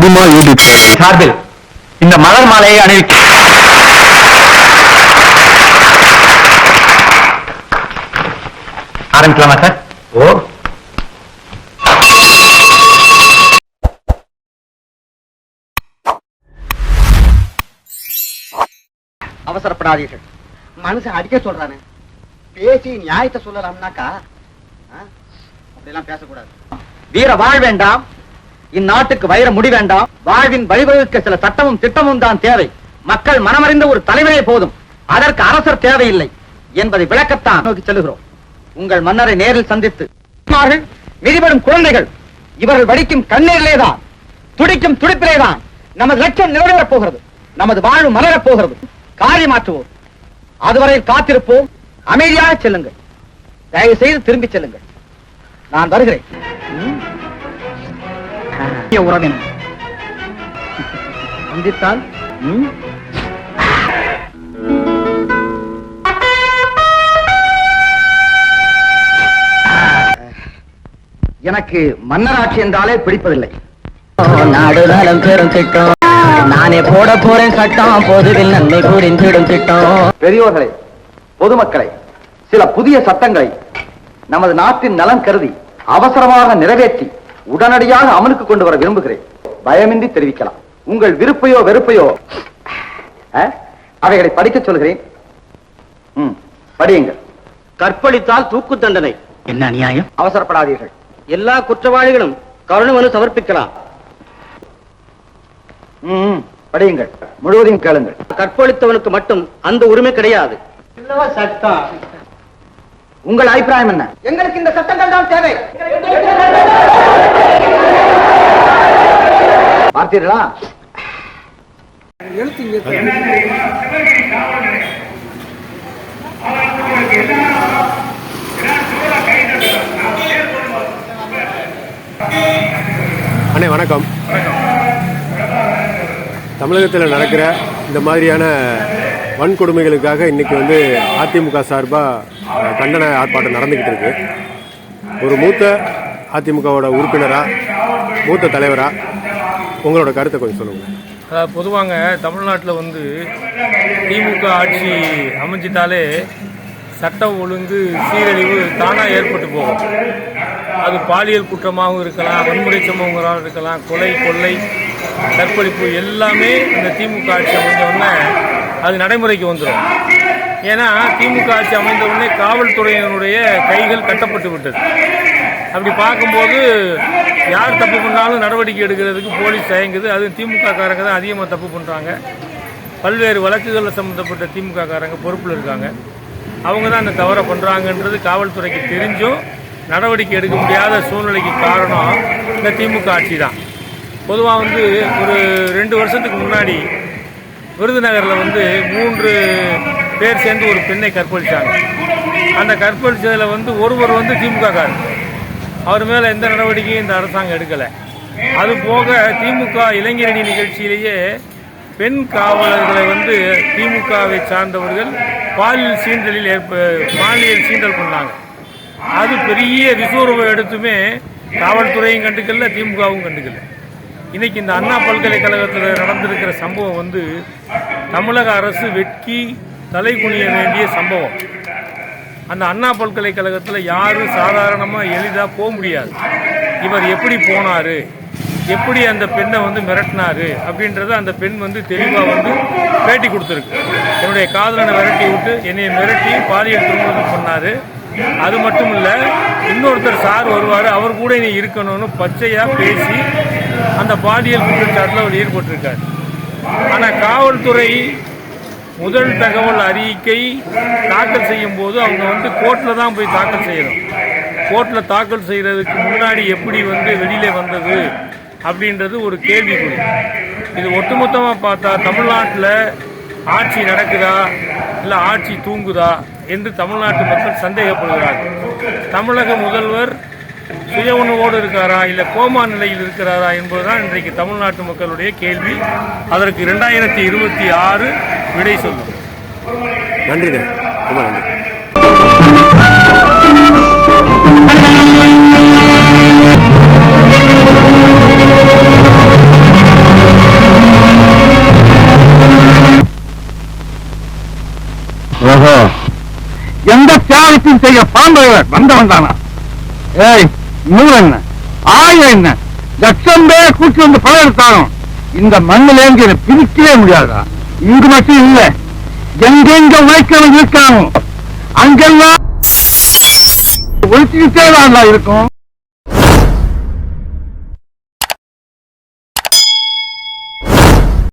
அதிகமா ஈடுபட்டு சார்பில் இந்த மலர் மாலையை அணிவிக்க ஆரம்பிக்கலாமா சார்? ஓ. அவசரப்படாதீர்கள். மனுஷன் அடிக்க சொல்றானு. பேசி நியாயத்தை சொல்லலாம்னாக்கா அப்படிலாம் பேசக்கூடாது. வீர வாழ் வேண்டாம். இந்நாட்டுக்கு வைர முடி வேண்டாம். வாழ்வின் வழிவகுக்க சில சட்டமும் திட்டமும் தான் தேவை. மக்கள் மனமறிந்த ஒரு தலைவரே போதும். அதற்கு அரசர் தேவையில்லை என்பதை விளக்கத்தான் நோக்கி செல்கிறோம் உங்கள் மன்னரை நேரில் சந்தித்து மிதிபடும் குழந்தைகள் இவர்கள் வடிக்கும் கண்ணீரிலேதான் துடிக்கும் துடிப்பிலேதான் நமது லட்சம் நிறைவேறப் போகிறது. நமது வாழ்வு மலரப் போகிறது. காரியமாற்றுவோம். அதுவரை காத்திருப்போம். அமைதியாக செல்லுங்கள். தயவு செய்து திரும்பி செல்லுங்கள். நான் வருகிறேன். உறவினர். சந்தித்தால்? எனக்கு மன்னராட்சி என்றாலே பிடிப்பதில்லை. நாடுநலம் பெரும் திட்டம். நானே போட போறேன் சட்டம். பொதுவில் நன்மை புரிந்திடும் திட்டம். பெரியோர்களே பொதுமக்களை சில புதிய சட்டங்களை நமது நாட்டின் நலன் கருதி அவசரமாக நிறைவேற்றி உடனடியாக அமலுக்கு கொண்டு வர விரும்புகிறேன். பயமின்றி தெரிவிக்கலாம். உங்கள் விருப்பையோ வெறுப்பையோ அவைகளை படிக்கச் சொல்கிறேன். ம், படியுங்கள். கற்பழித்தால் தூக்கு தண்டனை. என்ன அநியாயம்? அவசரப்படாதீர்கள். எல்லா குற்றவாளிகளும் கருணை மனு சமர்ப்பிக்கலாம். படியுங்கள். முழுவதையும் கேளுங்கள். கற்பழித்தவனுக்கு மட்டும் அந்த உரிமை கிடையாது. உங்கள் அபிப்பிராயம் என்ன? எங்களுக்கு இந்த சட்டங்கள் தான் தேவை. பார்த்தீர்களா? அண்ணே வணக்கம். தமிழகத்தில் நடக்கிற இந்த மாதிரியான வன்கொடுமைகளுக்காக இன்னைக்கு வந்து அதிமுக சார்பாக கண்டன ஆர்ப்பாட்டம் நடந்துக்கிட்டு இருக்கு. ஒரு மூத்த அதிமுகவோட உறுப்பினரா மூத்த தலைவரா உங்களோட கருத்தை கொஞ்சம் சொல்லுங்க. அதாவது பொதுவாங்க தமிழ்நாட்டில் வந்து திமுக ஆட்சி அமைஞ்சிட்டாலே சட்டம் ஒழுங்கு சீரழிவு தானாக ஏற்பட்டு போகும். அது பாலியல் குற்றமாகவும் இருக்கலாம் வன்முறை சம்பவங்களாகவும் இருக்கலாம் கொலை கொள்ளை கற்பழிப்பு எல்லாமே இந்த திமுக ஆட்சி அமைஞ்ச உடனே அது நடைமுறைக்கு வந்துடும் ஏன்னா திமுக ஆட்சி அமைந்த உடனே காவல்துறையினுடைய கைகள் கட்டப்பட்டு விட்டது. அப்படி பார்க்கும்போது யார் தப்பு பண்ணாலும் நடவடிக்கை எடுக்கிறதுக்கு போலீஸ் தயங்குது. அது திமுக காரங்க தான் அதிகமாக தப்பு பண்ணுறாங்க பல்வேறு வழக்குகளில் சம்மந்தப்பட்ட திமுக காரங்க பொறுப்பில் இருக்காங்க. அவங்க தான் அந்த தவறை பண்ணுறாங்கன்றது காவல்துறைக்கு தெரிஞ்சும் நடவடிக்கை எடுக்க முடியாத சூழ்நிலைக்கு காரணம் இந்த திமுக ஆட்சி தான். பொதுவாக வந்து ஒரு ரெண்டு வருஷத்துக்கு முன்னாடி விருதுநகரில் வந்து மூன்று பேர் சேர்ந்து ஒரு பெண்ணை கற்பழித்தாங்க அந்த கற்பழிச்சதில் வந்து ஒருவர் வந்து திமுக காரர். அவர் மேலே எந்த நடவடிக்கையும் இந்த அரசாங்கம் எடுக்கலை. அது போக திமுக இளைஞரணி நிகழ்ச்சியிலேயே பெண் காவலர்களை வந்து திமுகவை சார்ந்தவர்கள் பாலியல் சீண்டலில் ஏற்ப பாலியல் சீண்டல் பண்ணாங்க. அது பெரிய விசுவரவை எடுத்துமே காவல்துறையும் கண்டுக்கல திமுகவும் கண்டுக்கல. இன்றைக்கி இந்த அண்ணா பல்கலைக்கழகத்தில் நடந்திருக்கிற சம்பவம் வந்து தமிழக அரசு வெட்கி தலை குனிய வேண்டிய சம்பவம். அந்த அண்ணா பல்கலைக்கழகத்தில் யாரும் சாதாரணமாக எளிதாக போக முடியாது. இவர் எப்படி போனார்? எப்படி அந்த பெண்ணை வந்து மிரட்டினார்? அப்படின்றத அந்த பெண் வந்து தெளிவாக வந்து பேட்டி கொடுத்துருக்கு. என்னுடைய காதலனை விரட்டி விட்டு என்னை மிரட்டி பாலியல் துன்புறுத்தல் பண்ணார். அது மட்டும் இல்லை இன்னொருத்தர் சார் வருவார் அவர் கூட நீ இருக்கணும்னு பச்சையாக பேசி அந்த பாலியல் குற்றச்சாட்டில் அவர் ஈடுபட்டிருக்கார். ஆனால் காவல்துறை முதல் தகவல் அறிக்கை தாக்கல் செய்யும் போது அவங்க வந்து கோர்ட்டில் தான் போய் தாக்கல் செய்யணும். கோர்ட்டில் தாக்கல் செய்கிறதுக்கு முன்னாடி எப்படி வந்து வெளியில் வந்தது அப்படின்றது ஒரு கேள்விக்குறி. இது ஒட்டுமொத்தமாக பார்த்தா தமிழ்நாட்டில் ஆட்சி நடக்குதா? இல்லை ஆட்சி தூங்குதா? என்று தமிழ்நாட்டு மக்கள் சந்தேகப்படுகிறார்கள். தமிழக முதல்வர் சுய உணவோடு இருக்காரா இல்லை கோமா நிலையில் இருக்கிறாரா என்பதுதான் இன்றைக்கு தமிழ்நாட்டு மக்களுடைய கேள்வி. அதற்கு இரண்டாயிரத்தி இருபத்தி ஆறு விடை சொல்லும். நன்றி எந்த தியாகத்தையும் செய்ய பாண்டவர் வந்தவன் தானா? ஏய் நூறு என்ன? ஆயிரம் என்ன? லட்சம் பேர் கூட்டி வந்து பழம் எடுத்தாலும் இந்த மண்ணில இருந்து என்னை பிரிக்கவே முடியாதா? இங்கு மட்டும் இல்ல எங்கெங்க உழைக்கிறவங்க இருக்கானோ அங்கெல்லாம் ஒழிச்சுக்கிட்டே தான் இருக்கும்.